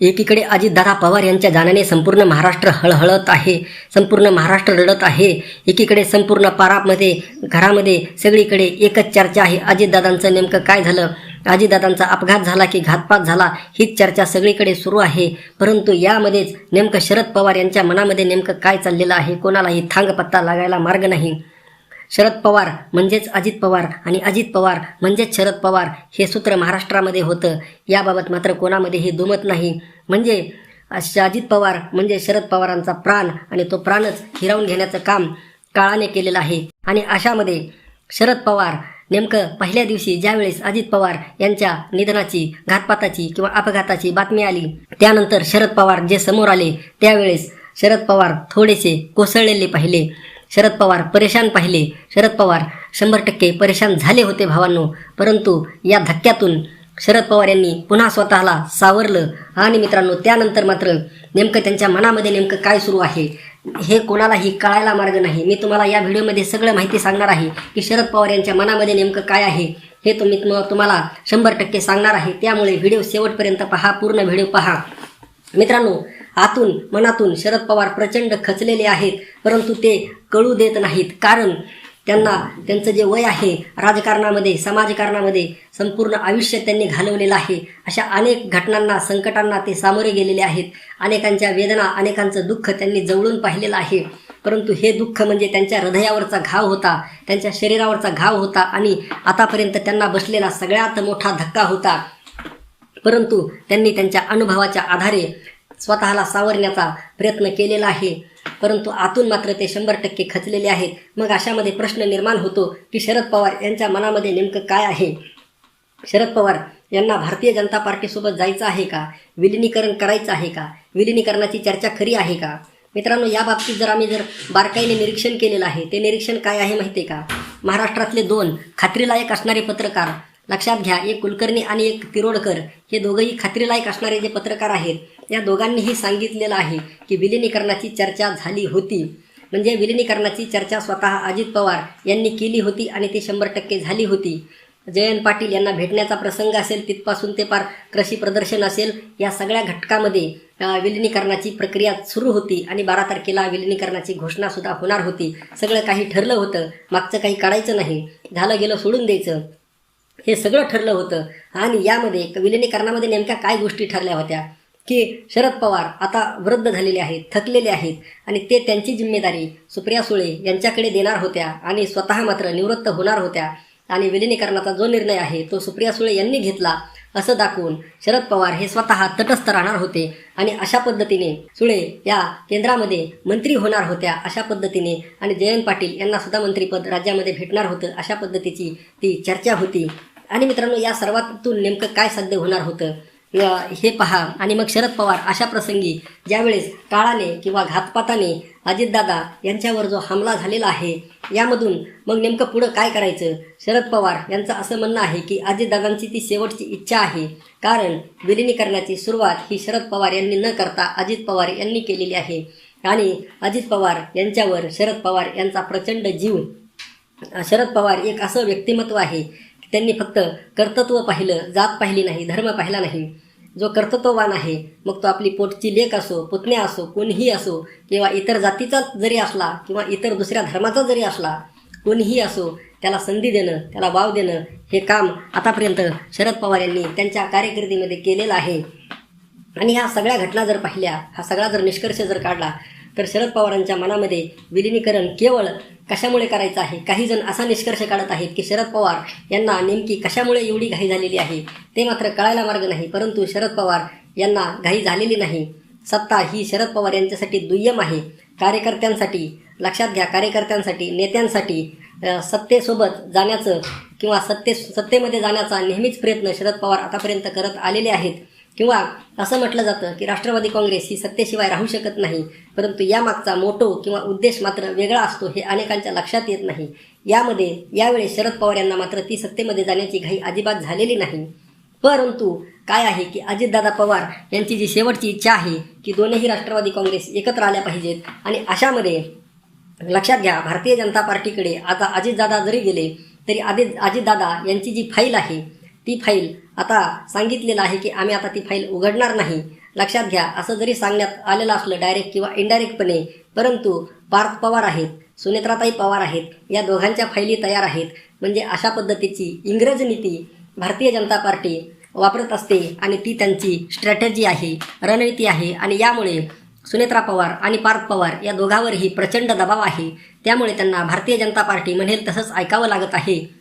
एकीकडे अजितदादा पवार यांच्या जाण्याने संपूर्ण महाराष्ट्र हळहळत आहे संपूर्ण महाराष्ट्र रडत आहे. एकीकडे संपूर्ण पारामध्ये घरामध्ये सगळीकडे एकच चर्चा आहे. अजितदादांचं नेमकं काय झालं? अजितदादांचा अपघात झाला की घातपात झाला? हीच चर्चा सगळीकडे सुरू आहे. परंतु यामध्येच नेमकं शरद पवार यांच्या मनामध्ये नेमकं काय चाललेलं आहे? कोणालाही थांग पत्ता लागायला मार्ग नाही. शरद पवार म्हणजेच अजित पवार आणि अजित पवार म्हणजेच शरद पवार हे सूत्र महाराष्ट्रामध्ये होतं. याबाबत मात्र कोणामध्येही दुमत नाही. म्हणजे अश- अजित पवार म्हणजे शरद पवारांचा प्राण आणि तो प्राणच हिरावून घेण्याचं काम काळाने केलेलं आहे. आणि अशामध्ये शरद पवार नेमकं पहिल्या दिवशी ज्यावेळेस अजित पवार यांच्या निधनाची घातपाताची किंवा अपघाताची बातमी आली त्यानंतर शरद पवार जे समोर आले त्यावेळेस शरद पवार थोडेसे कोसळलेले पाहिले. शरद पवार परेशान पाहिले. शरद पवार शंभर टक्के परेशान झाले होते भावांनो. परंतु या धक्क्यातून शरद पवार यांनी पुन्हा स्वतःला सावरलं. आणि मित्रांनो त्यानंतर मात्र नेमकं त्यांच्या मनामध्ये नेमकं काय सुरू आहे हे कोणालाही कळायला मार्ग नाही. मी तुम्हाला या व्हिडिओमध्ये सगळं माहिती सांगणार आहे की शरद पवार यांच्या मनामध्ये नेमकं काय आहे हे तुम्ही तुम्हाला शंभर टक्के सांगणार आहे. त्यामुळे व्हिडिओ शेवटपर्यंत पहा पूर्ण व्हिडिओ पहा. मित्रांनो आतून मनातून शरद पवार प्रचंड खचलेले आहेत परंतु ते कळू देत नाहीत. कारण त्यांना त्यांचं जे वय आहे राजकारणामध्ये समाजकारणामध्ये संपूर्ण आयुष्य त्यांनी घालवलेलं आहे. अशा अनेक घटनांना संकटांना ते सामोरे गेलेले आहेत. अनेकांच्या वेदना अनेकांचं दुःख त्यांनी जवळून पाहिलेलं आहे. परंतु हे दुःख म्हणजे त्यांच्या हृदयावरचा घाव होता त्यांच्या शरीरावरचा घाव होता आणि आतापर्यंत त्यांना बसलेला सगळ्यात मोठा धक्का होता. परंतु त्यांनी त्यांच्या अनुभवाच्या आधारे स्वतःला सावरण्याचा प्रयत्न केलेला आहे. परंतु आतून मात्र ते शंभर टक्के खचलेले आहेत. मग अशामध्ये प्रश्न निर्माण होतो की शरद पवार यांच्या मनामध्ये नेमकं काय आहे? शरद पवार यांना भारतीय जनता पार्टीसोबत जायचं आहे का? विलिनीकरण करायचं आहे का? विलिनीकरणाची चर्चा खरी आहे का? मित्रांनो या बाबतीत जर आम्ही जर बारकाईने निरीक्षण केलेलं आहे ते निरीक्षण काय आहे माहिती आहे का? महाराष्ट्रातले दोन खात्रीलायक असणारे पत्रकार लक्षात घ्या एक कुलकर्णी आणि एक तिरोडकर हे दोघंही खात्रीलायक असणारे जे पत्रकार आहेत या दोघांनीही सांगितलेलं आहे की विलिनीकरणाची चर्चा झाली होती. म्हणजे विलिनीकरणाची चर्चा स्वतः अजित पवार यांनी केली होती आणि ती शंभर टक्के झाली होती. जयंत पाटील यांना भेटण्याचा प्रसंग असेल तिथपासून ते पार कृषी प्रदर्शन असेल या सगळ्या घटकामध्ये विलिनीकरणाची प्रक्रिया सुरू होती आणि बारा तारखेला विलिनीकरणाची घोषणासुद्धा होणार होती. सगळं काही ठरलं होतं मागचं काही काढायचं नाही. झालं गेलं सोडून द्यायचं. हे सगळं ठरलं होतं. आणि यामध्ये विलिनीकरणामध्ये नेमक्या काय गोष्टी ठरल्या होत्या? की शरद पवार आता वृद्ध झालेले आहेत थकलेले आहेत आणि ते त्यांची जिम्मेदारी सुप्रिया सुळे यांच्याकडे देणार होत्या आणि स्वतः मात्र निवृत्त होणार होत्या. आणि विलिनीकरणाचा जो निर्णय आहे तो सुप्रिया सुळे यांनी घेतला असं दाखवून शरद पवार हे स्वतः तटस्थ राहणार होते. आणि अशा पद्धतीने सुळे या केंद्रामध्ये मंत्री होणार होत्या अशा पद्धतीने. आणि जयंत पाटील यांना सुद्धा मंत्रीपद राज्यामध्ये भेटणार होतं अशा पद्धतीची ती चर्चा होती. आणि मित्रांनो या सर्वातून नेमकं काय साध्य होणार होतं हे पहा. आणि मग शरद पवार अशा प्रसंगी ज्यावेळेस काळाने किंवा घातपाताने अजितदादा यांच्यावर जो हमला झालेला आहे यामधून मग नेमकं पुढं काय करायचं? शरद पवार यांचं असं म्हणणं आहे की अजितदादांची ती शेवटची इच्छा आहे. कारण विलिनीकरणाची सुरुवात ही शरद पवार यांनी न करता अजित पवार यांनी केलेली आहे. आणि अजित पवार यांच्यावर शरद पवार यांचा प्रचंड जीव. शरद पवार एक असं व्यक्तिमत्व आहे त्यांनी फक्त कर्तृत्व पाहिलं जात पाहिली नाही धर्म पाहिला नाही. जो कर्तृत्ववान आहे मग तो आपली पोटची लेख असो पुतण्या असो कोणीही असो किंवा इतर जातीचा जरी असला किंवा इतर दुसऱ्या धर्माचा जरी असला कोणीही असो त्याला संधी देणं त्याला वाव देणं हे काम आतापर्यंत शरद पवार यांनी त्यांच्या कार्यकिर्दीमध्ये केलेलं आहे. आणि ह्या सगळ्या घटना जर पाहिल्या हा सगळा जर निष्कर्ष जर काढला तर शरद पवारांच्या मनामध्ये विलिनीकरण केवळ कशामुळे करायचं आहे? काही जण असा निष्कर्ष काढत आहेत की शरद पवार यांना नेमकी कशामुळे एवढी घाई झालेली आहे? ते मात्र कळायला मार्ग नाही परंतु शरद पवार यांना घाई झालेली नाही. सत्ता ही शरद पवार यांच्यासाठी दुय्यम आहे. कार्यकर्त्यांसाठी लक्षात घ्या कार्यकर्त्यांसाठी नेत्यांसाठी सत्तेसोबत जाण्याचं किंवा सत्ते सत्तेमध्ये जाण्याचा नेहमीच प्रयत्न शरद पवार आतापर्यंत करत आलेले आहेत. किंवा असं म्हटलं जातं की राष्ट्रवादी काँग्रेस ही सत्तेशिवाय राहू शकत नाही परंतु यामागचा मोटो किंवा उद्देश मात्र वेगळा असतो हे अनेकांच्या लक्षात येत नाही. यामध्ये यावेळी शरद पवार यांना मात्र ती सत्तेमध्ये जाण्याची घाई अजिबात झालेली नाही. परंतु काय आहे की अजितदादा पवार यांची जी शेवटची इच्छा आहे की दोन्ही राष्ट्रवादी काँग्रेस एकत्र आल्या पाहिजेत आणि अशामध्ये लक्षात घ्या भारतीय जनता पार्टीकडे आता अजितदादा जरी गेले तरी आदित अजितदादा यांची जी फाईल आहे ती फाईल आता सांगितलेलं आहे की आम्ही आता ती फाईल उघडणार नाही. लक्षात घ्या असं जरी सांगण्यात आलेलं असलं डायरेक्ट किंवा इनडायरेक्टपणे परंतु पार्थ पवार आहेत सुनेत्राताई पवार आहेत या दोघांच्या फायली तयार आहेत. म्हणजे अशा पद्धतीची इंग्रज नीती भारतीय जनता पार्टी वापरत असते आणि ती त्यांची स्ट्रॅटेजी आहे रणनीती आहे आणि यामुळे सुनेत्रा पवार आणि पार्थ पवार या दोघांवरही प्रचंड दबाव आहे. त्यामुळे त्यांना भारतीय जनता पार्टी म्हणेल तसंच ऐकावं लागत आहे.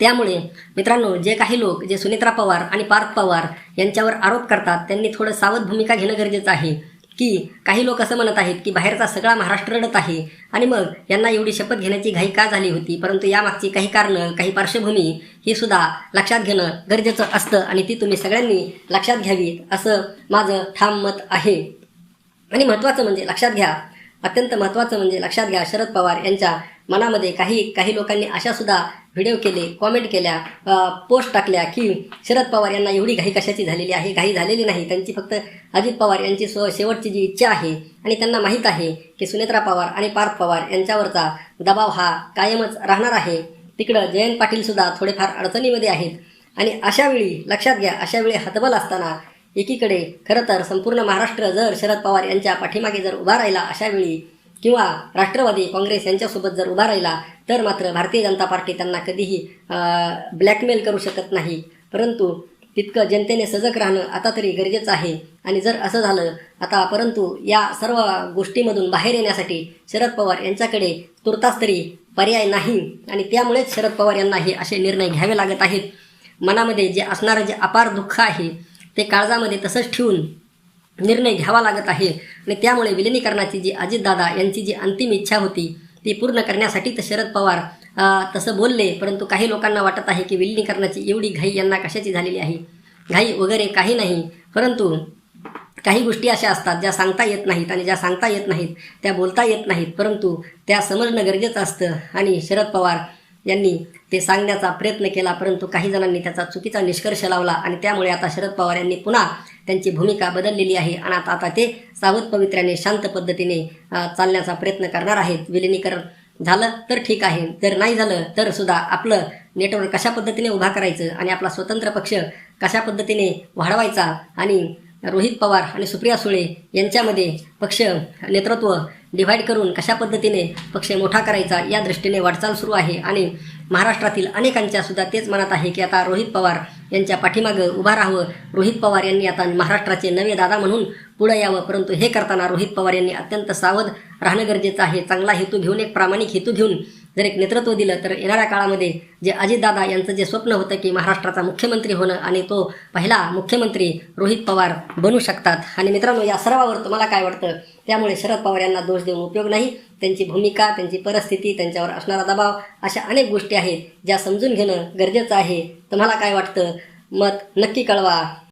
त्यामुळे मित्रांनो जे काही लोक जे सुनेत्रा पवार आणि पार्थ पवार यांच्यावर आरोप करतात त्यांनी थोडं सावध भूमिका घेणं गरजेचं आहे. की काही लोक असं म्हणत आहेत की बाहेरचा सगळा महाराष्ट्र रडत आहे आणि मग यांना एवढी शपथ घेण्याची घाई का झाली होती? परंतु यामागची काही कारणं काही पार्श्वभूमी ही सुद्धा लक्षात घेणं गरजेचं असतं आणि ती तुम्ही सगळ्यांनी लक्षात घ्यावी असं माझं ठाम मत आहे. आणि महत्त्वाचं म्हणजे लक्षात घ्या अत्यंत महत्त्वाचं म्हणजे लक्षात घ्या शरद पवार यांच्या मनामध्ये काही काही लोकांनी अशा सुद्धा व्हिडिओ केले कॉमेंट केल्या पोस्ट टाकल्या की शरद पवार यांना एवढी घाई कशाची झालेली आहे? घाई झालेली नाही. त्यांची फक्त अजित पवार यांची सो शेवटची जी इच्छा आहे आणि त्यांना माहीत आहे की सुनेत्रा पवार आणि पार्थ पवार यांच्यावरचा दबाव हा कायमच राहणार आहे. तिकडं जयंत पाटीलसुद्धा थोडेफार अडचणीमध्ये आहेत. आणि अशावेळी लक्षात घ्या अशावेळी हतबल असताना एकीकडे खरं तर संपूर्ण महाराष्ट्र जर शरद पवार यांच्या पाठीमागे जर उभा राहिला अशावेळी किंवा राष्ट्रवादी काँग्रेस यांच्यासोबत जर उभा राहिला तर मात्र भारतीय जनता पार्टी त्यांना कधीही ब्लॅकमेल करू शकत नाही. परंतु तितकं जनतेने सजग राहणं आता तरी गरजेचं आहे. आणि जर असं झालं आता परंतु या सर्व गोष्टीमधून बाहेर येण्यासाठी शरद पवार यांच्याकडे तुर्तास तरी पर्याय नाही. आणि त्यामुळेच शरद पवार यांना हे असे निर्णय घ्यावे लागत आहेत. मनामध्ये जे असणारं जे अपार दुःख आहे ते काळजामध्ये तसंच ठेवून निर्णय घ्यावा लागत आहे. आणि त्यामुळे विलिनीकरणाची जी अजितदादा यांची जी अंतिम इच्छा होती ती पूर्ण करण्यासाठी तर शरद पवार तसं बोलले परंतु काही लोकांना वाटत आहे की विलिनीकरणाची एवढी घाई यांना कशाची झालेली आहे? घाई वगैरे काही नाही परंतु काही गोष्टी अशा असतात ज्या सांगता येत नाहीत आणि ज्या सांगता येत नाहीत त्या बोलता येत नाहीत परंतु त्या समजणं गरजेचं असतं. आणि शरद पवार यांनी ते सांगण्याचा प्रयत्न केला परंतु काही जणांनी त्याचा चुकीचा निष्कर्ष लावला आणि त्यामुळे आता शरद पवार यांनी पुन्हा त्यांची भूमिका बदललेली आहे आणि आता आता ते सावध पवित्र्याने शांत पद्धतीने चालण्याचा प्रयत्न करणार आहेत. विलिनीकरण झालं तर ठीक आहे जर नाही झालं तर सुद्धा आपलं नेटवर्क कशा पद्धतीने उभा करायचं आणि आपला स्वतंत्र पक्ष कशा पद्धतीने वाढवायचा आणि रोहित पवार आणि सुप्रिया सुळे यांच्यामध्ये पक्ष नेतृत्व डिव्हाइड करून कशा पद्धतीने पक्ष मोठा करायचा या दृष्टीने वाटचाल सुरू आहे आणि महाराष्ट्रातील अनेकांच्या सुद्धा तेच मनात आहे की आता रोहित पवार यांच्या पाठीमागं उभा राहावं. रोहित पवार यांनी आता महाराष्ट्राचे नवे दादा म्हणून पुढं यावं. परंतु हे करताना रोहित पवार यांनी अत्यंत सावध राहणं गरजेचं आहे. चांगला हेतू घेऊन एक प्रामाणिक हेतू घेऊन जर एक नेतृत्व दिलं तर येणाऱ्या काळामध्ये जे अजितदादा यांचं जे स्वप्न होतं की महाराष्ट्राचा मुख्यमंत्री होणं आणि तो पहिला मुख्यमंत्री रोहित पवार बनू शकतात. आणि मित्रांनो या सर्वावर तुम्हाला काय वाटतं? त्यामुळे शरद पवार यांना दोष देऊन उपयोग नाही. त्यांची भूमिका त्यांची परिस्थिती त्यांच्यावर असणारा दबाव अशा अनेक गोष्टी आहेत ज्या समजून घेणं गरजेचं आहे. तुम्हाला काय वाटतं? मत नक्की कळवा.